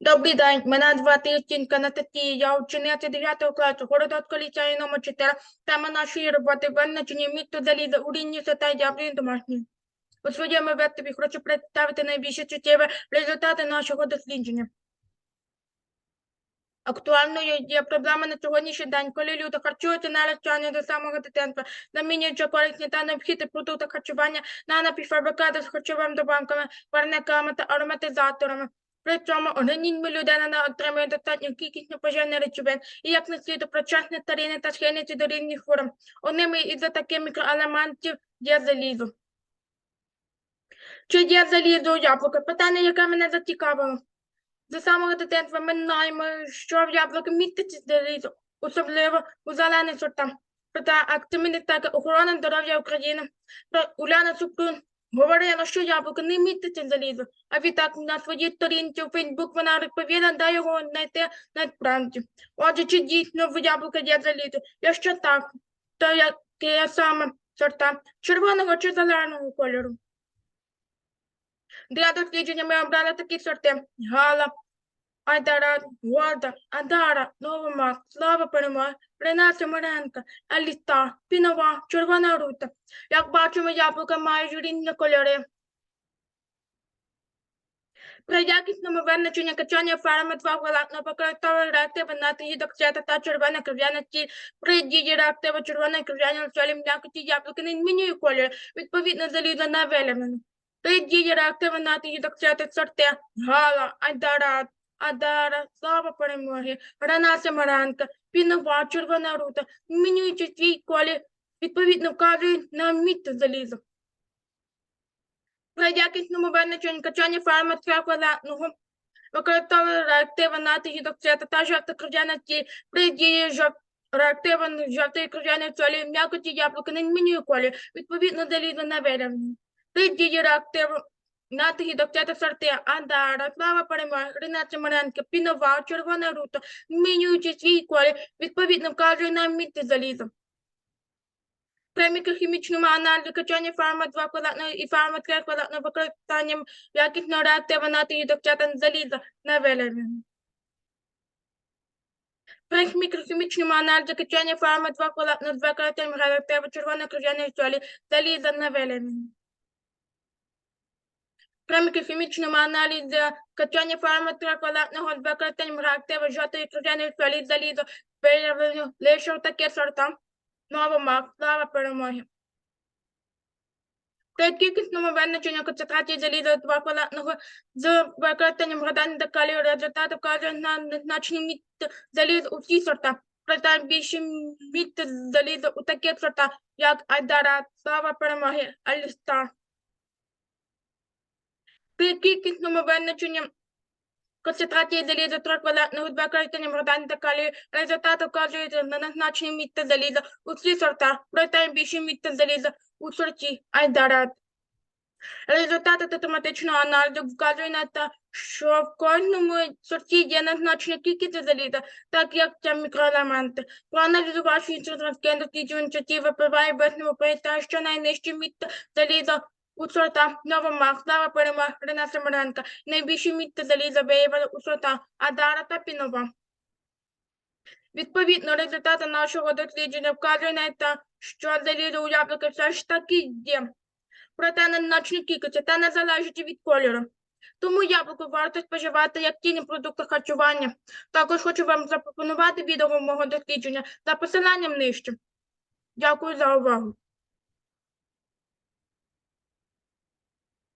Добрий день, мене звати Єстінка Анастасія, я учениця 9 класу, Городоцького ліцею номер 4. Тема нашої роботи визначення місту заліза у рівні та діаблін домашній. У своєму виступі хочу представити найбільш чуттєві результати нашого дослідження. Актуальною є проблема на сьогоднішній день, коли люди харчуються на речання до самого дитинства, замінюючи корисні та необхідні продукти харчування на напівфабрикати з харчовими добавками, парниками та ароматизаторами. При цьому організмі людина не отримує достатню кількість непоживних речовин і як наслідок причасне старіння та схильності до різних хвороб. Одними із таких мікроелементів є залізо. Чи є залізо у яблука? Питання, яке мене зацікавило. З самого дитинства ми знаємо, що в яблуки міститься залізо, особливо у зелених сортах. Проте активістка охорони здоров'я України Уляна Супрун говорила, що яблуко не міститься залізо, а відтак на своїй сторінці у Фейсбук вона розповіла, де його знайти насправді. Отже, чи дійсно в яблука є залізо? Якщо так, то яке саме сорта червоного чи зеленого кольору? Для дослідження ми обрали такі сорти Гала, Айдара, Горда, Адара, Новомак, Слава Перемоги, Рената Маренка, Еліта, Пінова, Червона Рута. Як бачимо, яблука мають різні кольори. При якісному визначенні качання ферми два галактно використовує реактиви на гідоксида та червоне кров'яне ті. При дії реактиву червоної кров'яної солі м'якоті яблуки не змінює колір, відповідно залізо не виявлено. При дії реактиви на гідоксиди сорти Гала, Айдара, Адара, Слава Перемоги, Рана Семаранка, Пінова, Червона Рута, змінюючи свій колір, відповідно вказують на місце заліза. При якісному визначенні качання фарми триквадратного використовує реактиви нати гідоксида та жовтокров'яності при дії жов... жовтої кров'яної солі м'якоті яблука не змінює колір, відповідно залізо не виявлено. При дії реактиву нати гідоксида сорти Андара, Слава Перемоги, Рената Маренка, Пінова, Червона Рута, змінюючи свій колір, відповідно вказує на місце заліза. При мікрохімічному аналізі качання фарма 2 квадратного і фарма 3 квадратного використанням якісного реактива нати гідоксида заліза не виявлено. При мікрохімічному аналізі качання фарми 2 квадратного з використанням реактива червоної кров'яної солі заліза не виявлено. При мікрохімічному аналізі качання 3 з використанням реактива жовтої кров'яної солі заліза виявлено лише такі сорта. Новомак, слава перемоги. При кількісному визначенні концентрації заліза 2 квадратного з використанням градані та калію результати вказують на незначні місце заліза у всіх сортах. Проте більше місце заліза у таких сортах, як Айдара, слава перемоги, Аліста. При кількісному визначенні концентрації заліза 3 квадратного з використанням градані та калію результати вказують на незначне місце заліза у всіх сортах, проте більше місце заліза у сорті Айдарат. Результати автоматичного аналізу вказують на те, що в кожному сорті є незначна кількість заліза, так як це мікроелементи. Проаналізувавши інструктивське дослідження часів, випливає висновок про те, що найнижче місце заліза у сортах Новомах, Слава Перемог, Рена Семеренка. Найбільше місце заліза виявили у Адара та Пінова. Відповідно, результати нашого дослідження вказують на те, що залізо у яблуки все ж таки є. Проте не значні кількості та не залежить від кольору. Тому яблуко варто споживати як цінні продукти харчування. Також хочу вам запропонувати відео мого дослідження за посиланням нижче. Дякую за увагу.